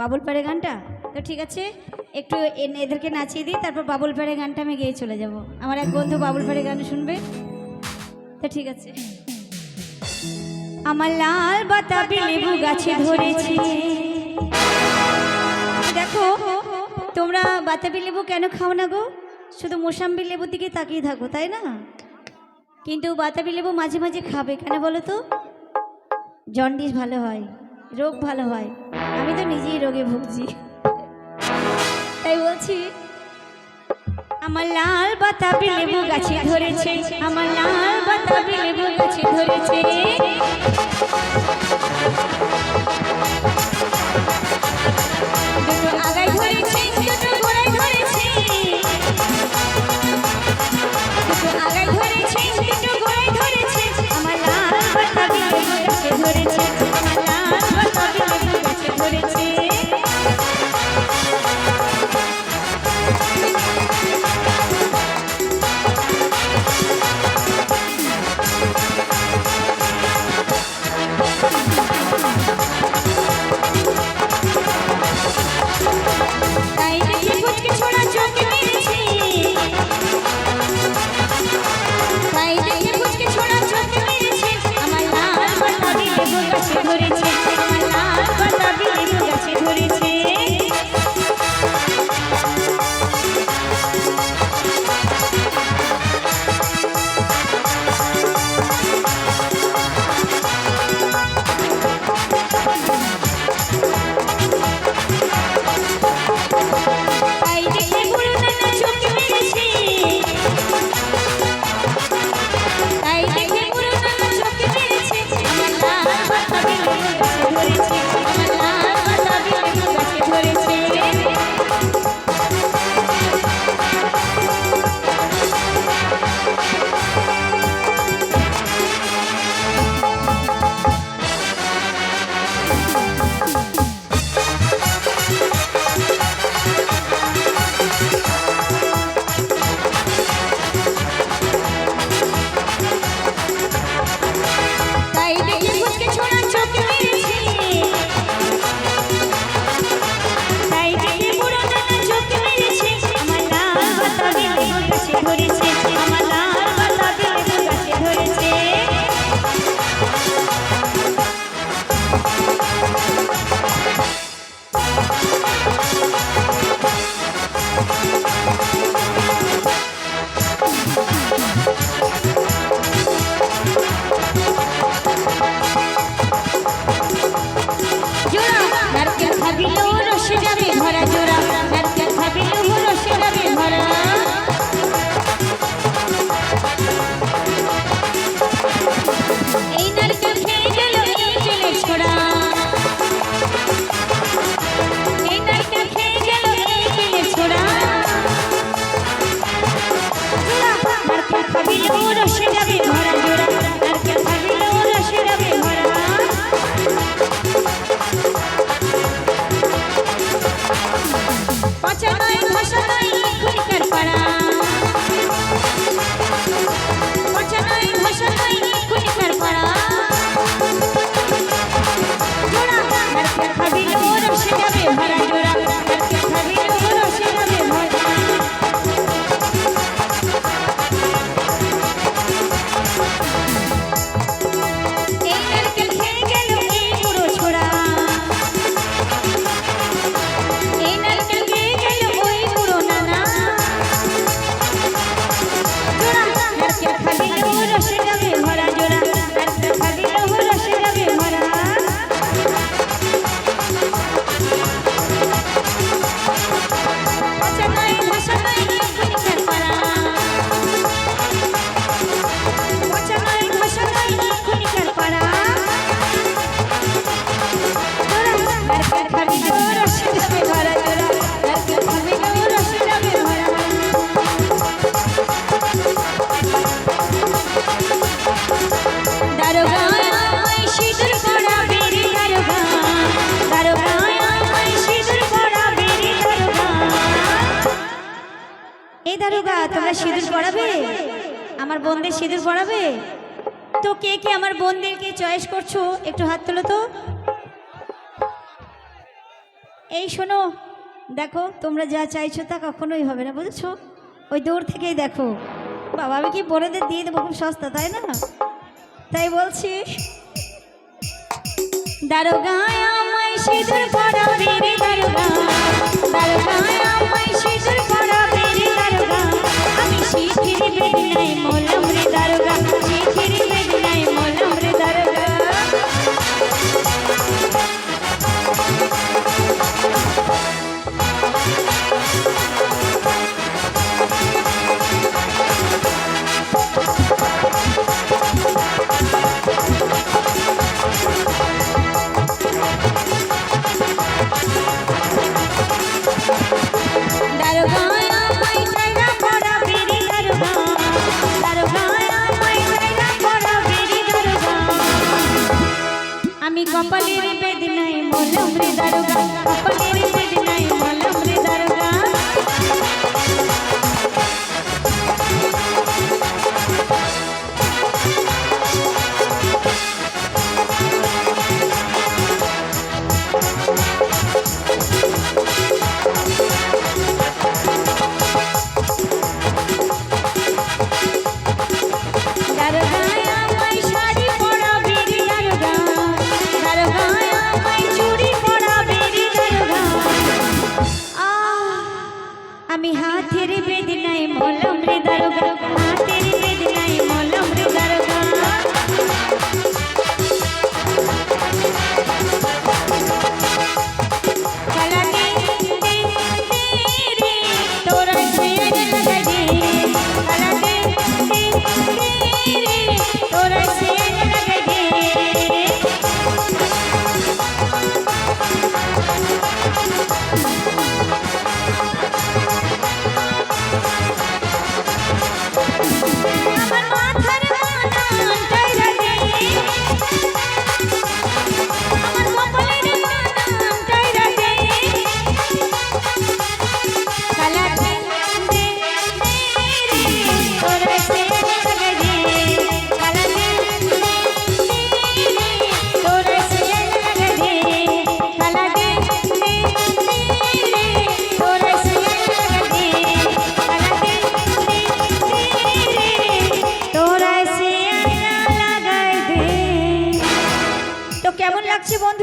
বাবুল পাড়ে গানটা? তো ঠিক আছে, একটু এদেরকে নাচিয়ে দিই, তারপর বাবুল পাড়ে গানটা আমি গেয়ে চলে যাব। আমার এক বন্ধু বাবুল পাড়ে গান শুনবে। তো ঠিক আছে। আমার লাল বাতাবি লেবু গাছে ধরেছি। দেখো, তোমরা বাতাবি লেবু কেন খাও না গো? শুধু মোসাম্বি লেবুর দিকে তাকিয়ে থাকো, তাই না? কিন্তু বাতাবি লেবু মাঝে মাঝে খাবে, কেন বলো তো? জন্ডিস ভালো হয়, রোগ ভালো হয়। আমি তো নিজেই রোগে ভুগছি। তাই বলছি, আমার লাল বাতাবি লেবু গাছে ধরেছে, আমার লাল বাতাবি লেবু গাছে ধরেছে। তোমরা সিঁদুর পড়াবে আমার বোনদের সিঁদুর পড়াবে তো কে কে আমার বোনদেরকে চয়েস করছ? একটু হাত তোলো তো। এই শোনো, দেখো, তোমরা যা চাইছো তা কখনোই হবে না, বুঝছ? ওই দূর থেকেই দেখো। বাবা, আমি কি বোনেদের দিয়ে দেবো? খুব সস্তা, তাই না? তাই বলছি, দারোগায় আমায় সিঁদুর পড়াবে রে দারোগা, দারোগায় শিখির বেদনায় মলম রে দারোগা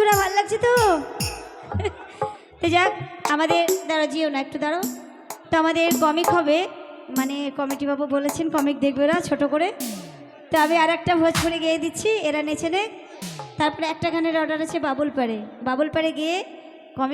বন্ধুরা ভালো লাগছে তো? যাক, আমাদের দাঁড়া যেও না, একটু দাঁড়াও। তো আমাদের কমিক হবে মানে কমিটি বাবু বলেছেন কমিক দেখবে ওরা, ছোটো করে। তো আমি আর একটা ভোজপুরি গিয়ে দিচ্ছি, এরা নেছে নে তারপরে একটা গানের অর্ডার আছে বাবুল পাড়ে বাবুল পাড়ে গিয়ে